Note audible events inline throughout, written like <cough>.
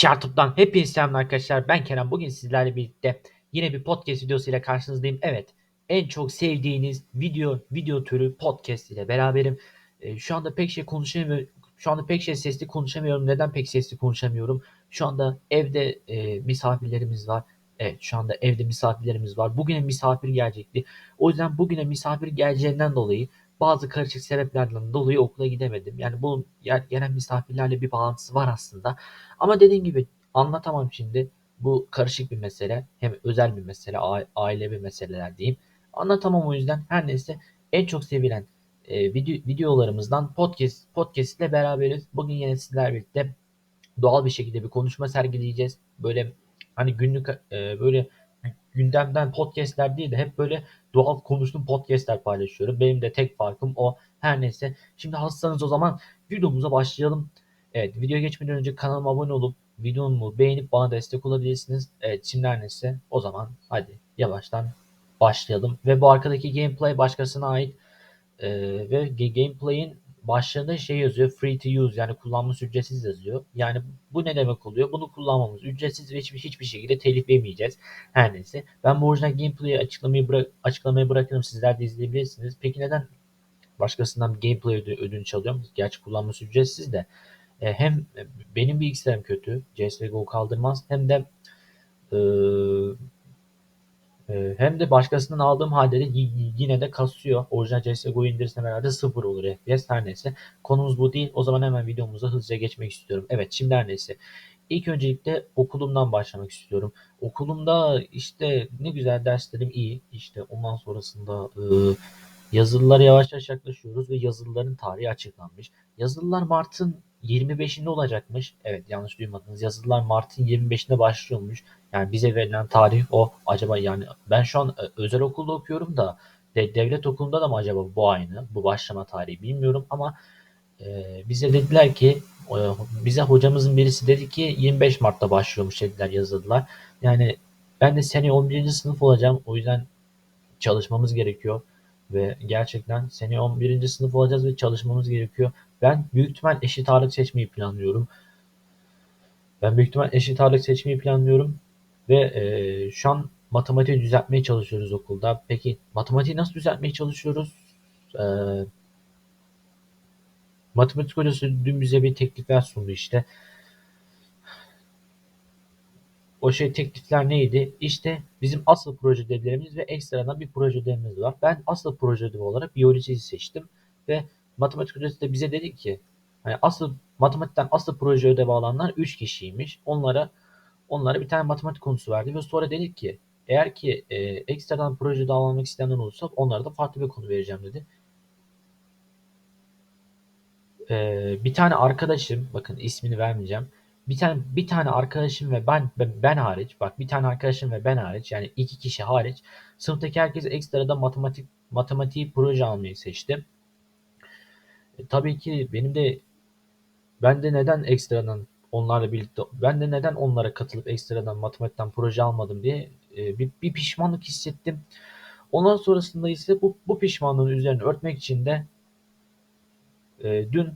Şartup'tan hepinize selam arkadaşlar. Ben Kerem. Bugün sizlerle birlikte yine bir podcast videosu ile karşınızdayım. Evet, en çok sevdiğiniz video video türü podcast ile beraberim. Ee, şu anda pek şey konuşamıyorum. Şu anda pek şey sesli konuşamıyorum. Neden pek sesli konuşamıyorum? Şu anda evde e, misafirlerimiz var. Evet, şu anda evde misafirlerimiz var. Bugüne misafir gelecekti. O yüzden bugüne misafir geleceğinden dolayı bazı karışık sebeplerden dolayı okula gidemedim. Yani bu gelen misafirlerle bir bağlantısı var aslında. Ama dediğim gibi anlatamam şimdi. Bu karışık bir mesele. Hem özel bir mesele, aile bir meseleler diyeyim. Anlatamam o yüzden. Her neyse en çok sevilen e, video, videolarımızdan podcast podcast ile beraberiz. Bugün yine sizlerle birlikte doğal bir şekilde bir konuşma sergileyeceğiz. Böyle hani günlük e, böyle gündemden podcastler değil de hep böyle doğal konuştuğum podcastler paylaşıyorum. Benim de tek farkım o. Her neyse. Şimdi hazırsanız o zaman videomuza başlayalım. Evet videoya geçmeden önce kanalıma abone olup videomu beğenip bana destek olabilirsiniz. Evet şimdi her neyse o zaman hadi yavaştan başlayalım. Ve bu arkadaki gameplay başkasına ait ee, ve gameplay'in başlığında şey yazıyor free to use yani kullanması ücretsiz yazıyor. Yani bu ne demek oluyor? Bunu kullanmamız ücretsiz ve hiçbir, hiçbir şekilde telif yemeyeceğiz. Her neyse. Ben bu orijinal gameplay'i açıklamayı bırak, açıklamaya bırakırım. Sizler de izleyebilirsiniz. Peki neden başkasından gameplay ödü, ödünç alıyorum? Gerçi kullanması ücretsiz de. E, hem benim bilgisayarım kötü. CSGO kaldırmaz. Hem de e, hem de başkasından aldığım halde de yine de kasıyor. Orijinal CSGO'yu indirsem herhalde sıfır olur FPS her neyse. Konumuz bu değil. O zaman hemen videomuza hızlıca geçmek istiyorum. Evet şimdi her neyse. İlk öncelikle okulumdan başlamak istiyorum. Okulumda işte ne güzel derslerim iyi. İşte ondan sonrasında e, yazılılara yavaş yavaş yaklaşıyoruz ve yazılıların tarihi açıklanmış. Yazılılar Mart'ın 25'inde olacakmış. Evet yanlış duymadınız. Yazılılar Mart'ın 25'inde başlıyormuş. Yani bize verilen tarih o. Acaba yani ben şu an e, özel okulda okuyorum da devlet okulunda da mı acaba bu aynı? Bu başlama tarihi bilmiyorum ama e, bize dediler ki e, bize hocamızın birisi dedi ki 25 Mart'ta başlıyormuş dediler yazıldılar. Yani ben de sene 11. sınıf olacağım. O yüzden çalışmamız gerekiyor. Ve gerçekten sene 11. sınıf olacağız ve çalışmamız gerekiyor. Ben büyük ihtimal eşit ağırlık seçmeyi planlıyorum. Ben büyük ihtimal eşit ağırlık seçmeyi planlıyorum. Ve e, şu an matematiği düzeltmeye çalışıyoruz okulda. Peki matematiği nasıl düzeltmeye çalışıyoruz? E, matematik hocası dün bize bir teklifler sundu işte. O şey teklifler neydi? İşte bizim asıl proje ödevlerimiz ve ekstradan bir proje ödevimiz var. Ben asıl proje ödevi olarak biyolojiyi seçtim ve matematik hocası da bize dedi ki hani asıl matematikten asıl proje ödevi alanlar 3 kişiymiş. Onlara onlara bir tane matematik konusu verdi ve sonra dedik ki eğer ki e, ekstradan proje almak isteyenler olursa onlara da farklı bir konu vereceğim dedi. E, bir tane arkadaşım bakın ismini vermeyeceğim. Bir tane bir tane arkadaşım ve ben ben, hariç bak bir tane arkadaşım ve ben hariç yani iki kişi hariç sınıftaki herkes ekstradan matematik matematiği proje almayı seçti. E, tabii ki benim de ben de neden ekstradan onlarla birlikte ben de neden onlara katılıp ekstradan matematikten proje almadım diye e, bir, bir pişmanlık hissettim. Ondan sonrasında ise bu, bu pişmanlığın üzerine örtmek için de e, dün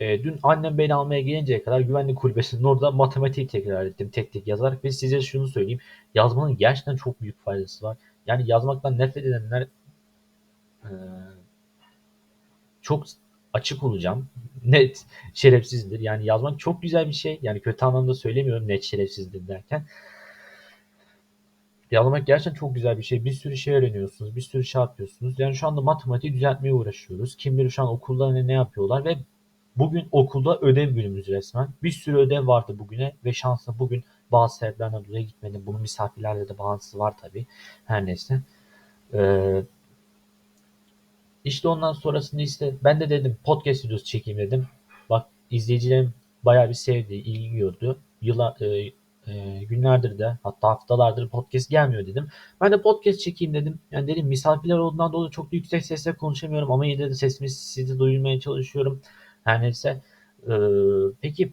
e, dün annem beni almaya gelinceye kadar güvenlik kulübesinin orada matematiği tekrar ettim tek tek yazarak ve size şunu söyleyeyim. Yazmanın gerçekten çok büyük faydası var. Yani yazmaktan nefret edenler e, çok açık olacağım. Net şerefsizdir. Yani yazmak çok güzel bir şey. Yani kötü anlamda söylemiyorum net şerefsizdir derken. Yazmak gerçekten çok güzel bir şey. Bir sürü şey öğreniyorsunuz. Bir sürü şey yapıyorsunuz. Yani şu anda matematiği düzeltmeye uğraşıyoruz. Kim bilir şu an okulda ne, ne yapıyorlar ve bugün okulda ödev günümüz resmen. Bir sürü ödev vardı bugüne ve şansla bugün bazı sebeplerden dolayı gitmedim. Bunun misafirlerle de bağlantısı var tabii. Her neyse. Ee, işte ondan sonrasında işte ben de dedim podcast videosu çekeyim dedim. Bak izleyicilerim bayağı bir sevdi, ilgi gördü. Yıla, e, e, günlerdir de hatta haftalardır podcast gelmiyor dedim. Ben de podcast çekeyim dedim. Yani dedim misafirler olduğundan dolayı çok yüksek sesle konuşamıyorum ama yine de sesimi sizi duyurmaya çalışıyorum. Her neyse. E, peki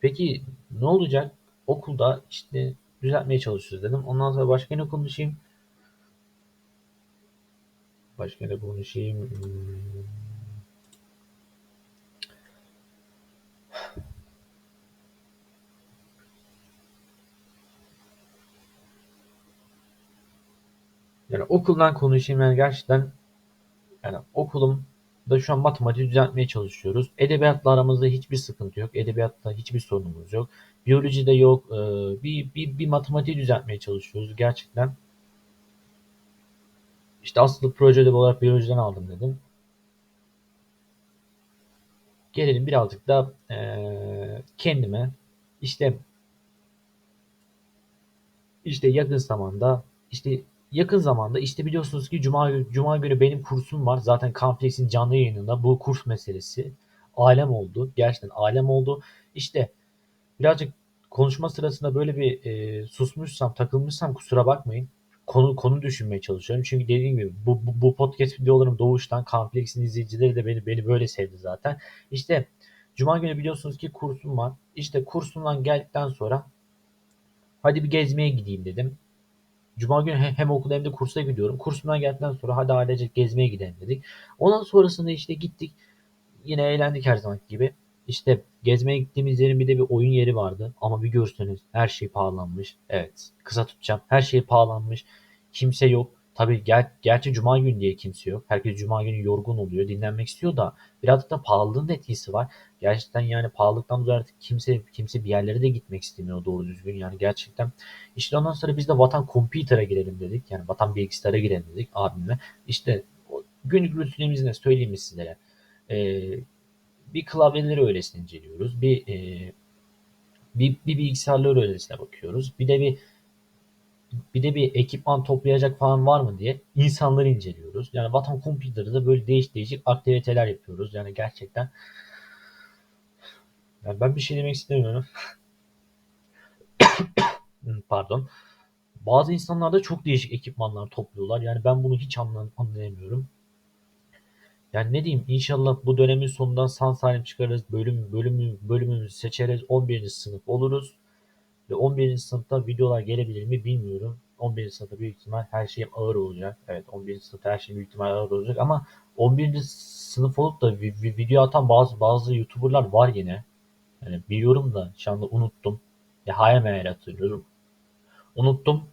peki ne olacak? Okulda işte düzeltmeye çalışıyoruz dedim. Ondan sonra başka ne konuşayım? Başka ne konuşayım? Hmm. Yani okuldan konuşayım yani gerçekten yani okulum da şu an matematiği düzeltmeye çalışıyoruz. Edebiyatla aramızda hiçbir sıkıntı yok. Edebiyatta hiçbir sorunumuz yok. Biyolojide yok. Ee, bir, bir, bir matematiği düzeltmeye çalışıyoruz gerçekten. İşte asıl projede olarak biyolojiden aldım dedim. Gelelim birazcık da ee, kendime işte işte yakın zamanda işte yakın zamanda işte biliyorsunuz ki cuma cuma günü benim kursum var. Zaten Camplex'in canlı yayınında bu kurs meselesi alem oldu. Gerçekten alem oldu. İşte birazcık konuşma sırasında böyle bir e, susmuşsam, takılmışsam kusura bakmayın. Konu konu düşünmeye çalışıyorum. Çünkü dediğim gibi bu, bu, bu podcast videolarım doğuştan Camplex'in izleyicileri de beni beni böyle sevdi zaten. İşte Cuma günü biliyorsunuz ki kursum var. İşte kursumdan geldikten sonra hadi bir gezmeye gideyim dedim. Cuma günü hem okula hem de kursa gidiyorum. Kursumdan geldikten sonra hadi ailecek gezmeye gidelim dedik. Ondan sonrasında işte gittik. Yine eğlendik her zaman gibi. İşte gezmeye gittiğimiz yerin bir de bir oyun yeri vardı. Ama bir görseniz her şey pahalanmış. Evet kısa tutacağım. Her şey pahalanmış. Kimse yok. Tabii ger gerçi cuma günü diye kimse yok. Herkes cuma günü yorgun oluyor. Dinlenmek istiyor da birazcık da pahalılığın etkisi var. Gerçekten yani pahalılıktan dolayı artık kimse kimse bir yerlere de gitmek istemiyor doğru düzgün. Yani gerçekten işte ondan sonra biz de Vatan Computer'a girelim dedik. Yani Vatan Bilgisayar'a girelim dedik abimle. İşte günlük rutinimizi ne söyleyeyim sizlere. Ee, bir klavyeleri öylesine inceliyoruz. Bir e, bir, bir bilgisayarları öylesine bakıyoruz. Bir de bir bir de bir ekipman toplayacak falan var mı diye insanları inceliyoruz. Yani Vatan Computer'da da böyle değişik değişik aktiviteler yapıyoruz. Yani gerçekten yani ben bir şey demek istemiyorum. <coughs> Pardon. Bazı insanlar da çok değişik ekipmanlar topluyorlar. Yani ben bunu hiç anlayamıyorum. Yani ne diyeyim inşallah bu dönemin sonundan sağ salim çıkarız. Bölüm, bölümü, bölümümüzü seçeriz. 11. sınıf oluruz. Ve 11. sınıfta videolar gelebilir mi bilmiyorum. 11. sınıfta büyük ihtimal her şey ağır olacak. Evet 11. sınıfta her şey büyük ihtimal ağır olacak ama 11. sınıf olup da video atan bazı bazı YouTuber'lar var yine. Yani biliyorum da şu anda unuttum. Ya hayal meyal hatırlıyorum. Unuttum.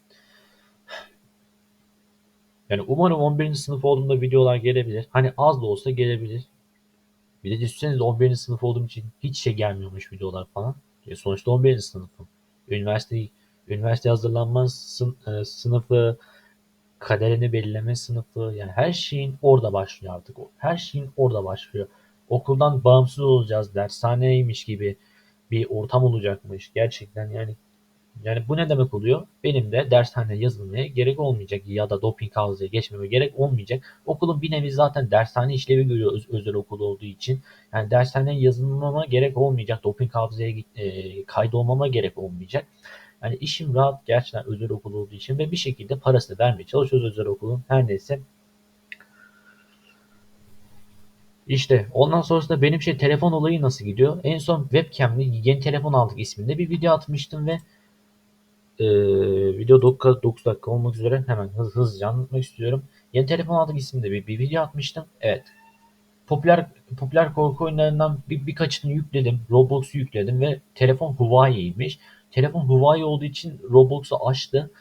Yani umarım 11. sınıf olduğumda videolar gelebilir. Hani az da olsa gelebilir. Bir de düşünsenize 11. sınıf olduğum için hiç şey gelmiyormuş videolar falan. E sonuçta 11. sınıfım. Üniversite üniversite hazırlanma sınıfı, kaderini belirleme sınıfı yani her şeyin orada başlıyor artık. Her şeyin orada başlıyor. Okuldan bağımsız olacağız. Dershaneymiş gibi bir ortam olacakmış. Gerçekten yani yani bu ne demek oluyor? Benim de dershane yazılmaya gerek olmayacak ya da doping havzaya geçmeme gerek olmayacak. Okulun bir nevi zaten dershane işlevi görüyor öz, özel okul olduğu için. Yani dershane yazılmama gerek olmayacak. Doping havzaya e, kaydolmama gerek olmayacak. Yani işim rahat gerçekten özel okul olduğu için ve bir şekilde parasını vermeye çalışıyoruz özel okulun. Her neyse. İşte ondan sonrasında benim şey telefon olayı nasıl gidiyor? En son webcam'li yeni telefon aldık isminde bir video atmıştım ve e, video 9, 9 dakika olmak üzere hemen hız, hızlıca anlatmak istiyorum. Yeni telefon aldık isimde bir, bir video atmıştım. Evet. Popüler popüler korku oyunlarından bir, birkaçını yükledim. Roblox'u yükledim ve telefon Huawei'ymiş. Telefon Huawei olduğu için Roblox'u açtı.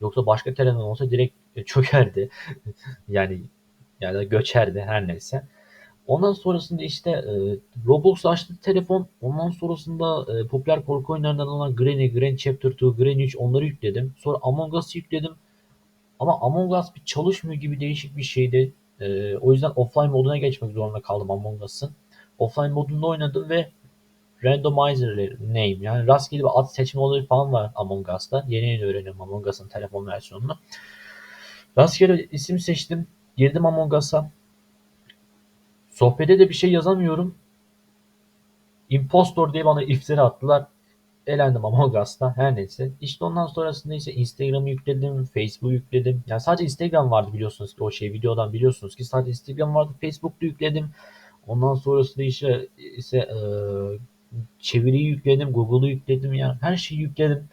Yoksa başka telefon olsa direkt çökerdi. <laughs> yani yani göçerdi her neyse. Ondan sonrasında işte e, Roblox açtı telefon. Ondan sonrasında e, popüler korku oyunlarından olan Granny, Granny Chapter 2, Granny 3 onları yükledim. Sonra Among Us'ı yükledim. Ama Among Us bir çalışmıyor gibi değişik bir şeydi. E, o yüzden offline moduna geçmek zorunda kaldım Among Us'ın. Offline modunda oynadım ve randomizer name yani rastgele bir ad seçme olayı falan var Among Us'ta. Yeni yeni öğreniyorum Among Us'ın telefon versiyonunu. Rastgele isim seçtim. Girdim Among Us'a. Sohbete de bir şey yazamıyorum. Impostor diye bana iftira attılar. Elendim Among Us'ta. Her neyse. İşte ondan sonrasında ise Instagram'ı yükledim. Facebook'u yükledim. Yani sadece Instagram vardı biliyorsunuz ki o şey videodan biliyorsunuz ki sadece Instagram vardı. Facebook'ta yükledim. Ondan sonrasında işte ise e, çeviriyi yükledim. Google'u yükledim. Yani her şeyi yükledim.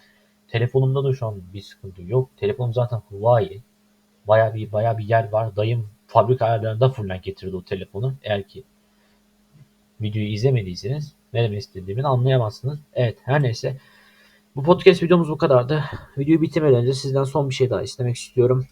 Telefonumda da şu an bir sıkıntı yok. Telefonum zaten Huawei. Baya bir baya bir yer var. Dayım fabrika ayarlarında fullen getirdi o telefonu. Eğer ki videoyu izlemediyseniz ne demek istediğimi anlayamazsınız. Evet her neyse. Bu podcast videomuz bu kadardı. Videoyu bitirmeden önce sizden son bir şey daha istemek istiyorum.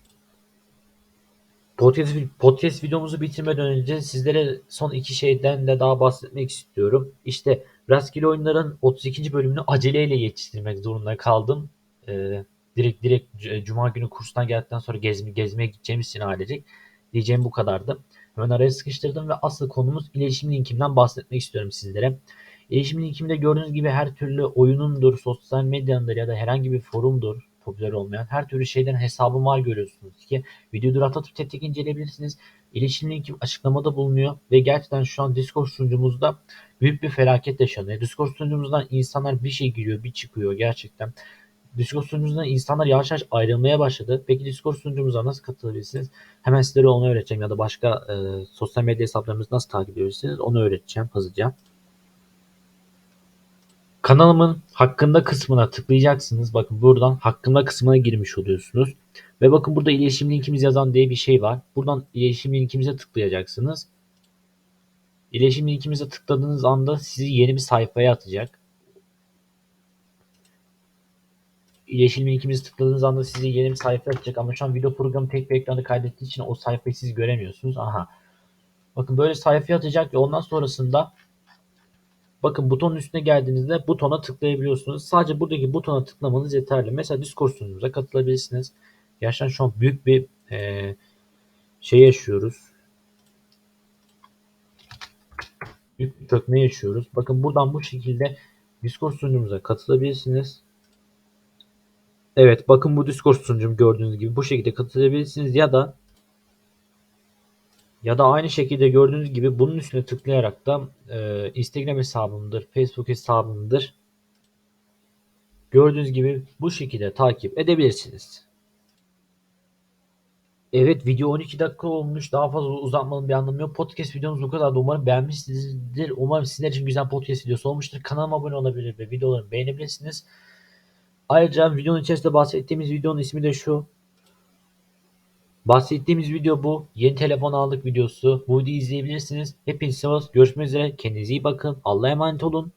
Podcast, podcast videomuzu bitirmeden önce sizlere son iki şeyden de daha bahsetmek istiyorum. İşte Rastgele Oyunlar'ın 32. bölümünü aceleyle yetiştirmek zorunda kaldım. Ee, direkt direkt c- Cuma günü kurstan geldikten sonra gezme, gezmeye gideceğimiz için ailecek. Diyeceğim bu kadardı. Hemen araya sıkıştırdım ve asıl konumuz iletişim linkimden bahsetmek istiyorum sizlere. İletişim linkimde gördüğünüz gibi her türlü oyunundur, sosyal medyandır ya da herhangi bir forumdur popüler olmayan her türlü şeyden hesabım var görüyorsunuz ki Videoyu duraklatıp tek tek inceleyebilirsiniz. İletişim linki açıklamada bulunuyor ve gerçekten şu an Discord sunucumuzda büyük bir felaket yaşanıyor. Discord sunucumuzdan insanlar bir şey giriyor, bir çıkıyor gerçekten. Discord sunucumuzdan insanlar yavaş yavaş ayrılmaya başladı. Peki Discord sunucumuza nasıl katılabilirsiniz? Hemen sizlere onu öğreteceğim ya da başka e, sosyal medya hesaplarımızı nasıl takip edebilirsiniz onu öğreteceğim hızlıca. Kanalımın hakkında kısmına tıklayacaksınız. Bakın buradan hakkında kısmına girmiş oluyorsunuz. Ve bakın burada iletişim linkimiz yazan diye bir şey var. Buradan iletişim linkimize tıklayacaksınız. İletişim linkimize tıkladığınız anda sizi yeni bir sayfaya atacak. İletişim linkimizi tıkladığınız anda sizi yeni bir sayfa atacak ama şu an video programı tek bir ekranda kaydettiği için o sayfayı siz göremiyorsunuz. Aha. Bakın böyle sayfaya atacak ve ondan sonrasında Bakın butonun üstüne geldiğinizde butona tıklayabiliyorsunuz. Sadece buradaki butona tıklamanız yeterli. Mesela Discord sunucumuza katılabilirsiniz. Gerçekten şu an büyük bir e, şey yaşıyoruz. Büyük bir çökme yaşıyoruz. Bakın buradan bu şekilde Discord sunucumuza katılabilirsiniz. Evet bakın bu Discord sunucum gördüğünüz gibi bu şekilde katılabilirsiniz ya da ya da aynı şekilde gördüğünüz gibi bunun üstüne tıklayarak da e, Instagram hesabımdır, Facebook hesabımdır. Gördüğünüz gibi bu şekilde takip edebilirsiniz. Evet video 12 dakika olmuş. Daha fazla uzatmanın bir anlamı yok. Podcast videomuz bu kadar. Umarım beğenmişsinizdir. Umarım sizler için güzel podcast videosu olmuştur. Kanalıma abone olabilir ve videolarımı beğenebilirsiniz. Ayrıca videonun içerisinde bahsettiğimiz videonun ismi de şu. Bahsettiğimiz video bu. Yeni telefon aldık videosu. Bu videoyu izleyebilirsiniz. Hepinize görüşmek üzere. Kendinize iyi bakın. Allah'a emanet olun.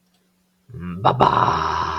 Bye bye.